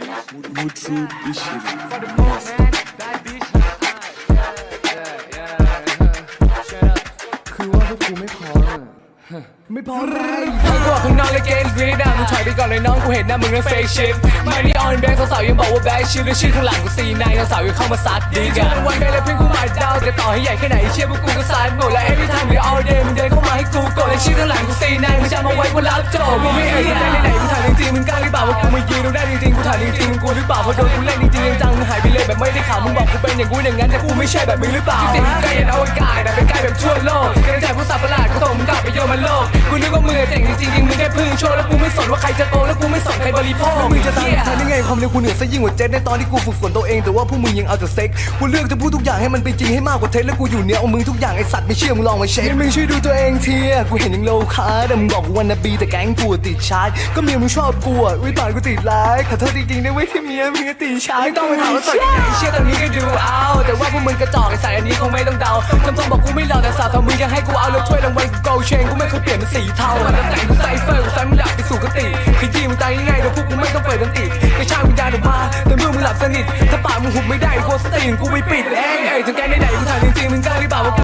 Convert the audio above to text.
Mutlu bir şey. Bad bitch คือว่ากูไม่พอไม่พร้อมเลยมึงบอกข้างนอกเลยเกมรีดามึงถอยไปก่อนเลยน้องกูเห็นหน้ามึงนั้นเฟกชิปม่นี่ออนแบงค์สาวๆยังบอกว่าแบดชิปและชื่อข้างหลังกูซีนายสาวๆยังเข้ามาซัดดีกันวันไปแล้วเพื่อนกูหมายดาวจะต่อให้ใหญ่แค่ไหนเชื่อพวกกูก็ซัดหมดและ every time we all day มึงเดินเข้ามาให้กูกดและชื่อข้างหลังกูซีนายมึงจะมาไว้กูรับจบกูไม่เอ่ยแต่ไหนๆกูถามจริงๆมึงกล้าหรือเปล่าว่ากูมายืนตรงได้จริงามจริงๆกูหรือเปล่าเพราะโดนกูเล่นจริงๆจังจังหายไปเลยแบบไม่ได้ข่าวมึงบอกกูเป็นอย่างกูอย่างนั้นแต่กูไม่ใช่แบบมึงหรือเปล่าจริงๆมึงใกล้ยันอวกาศแต่เป็นใกล้แบบชั่วโลก ยนมันโลกกูนึกว่ามึงเจ๋งจริงๆจริงมึงแค่พึ่งโชว์แล้วกูไม่สนว่าใครจะโตแล้วกูไม่สนใครบริโภคมึงจะตามทันได้ไงความเร็วกูเหนือซะยิ่งกว่าเจ็ตในตอนที่กูฝึกฝนตัวเองแต่ว่าพวกมึงยังเอาแต่เซ็กกูเลือกจะพูดทุกอย่างให้มันเป็นจริงให้มากกว่าเท็จแล้วกูอยู่เหนือเอามึงทุกอย่างไอสัตว์ไม่เชื่อมึงลองมาเช็คมึงช่วยดูตัวเองทีกูเห็นยังโลคาแต่มึงบอกกูวันนาบีแต่แก๊งกูติดชาร์จก็เมียมึงชอบกูอะวิบากกูติดไลค์ขอโทษจริงๆนะเว้ยที่เมียมึงติดชาร์จไม่ต้องไปถามว่าสดยังไงเชื่อตอนนี้ก็ดูเอา แต่ว่าพวกมึงกระจอกไอสายอันนี้คงไม่ต้องเดาคำทรงบอกกูไม่หล่อแต่สาวสาวมึงยังให้กูเอาแล้วถ้วยรางวัลกูโกลเชนกูไม่เคยเปลี่ยนเป็นสีเทามันตั้งแต่กูใส่เฟอร์กูใส่มึงดับไปสู่กติขยี้มึงตายง่ายๆเดี๋ยวพวกกูไม่ต้องเปิดดนตรีกระชากวิญญาณออกมาแต่เมื่อมึงหลับสนิทถ้าปากมึงหุบไม่ได้กูสติกูไปปิดเองเอ้ยถึงแกไหนๆกูถามจริงๆมึงกล้าหรือเปล่าว่า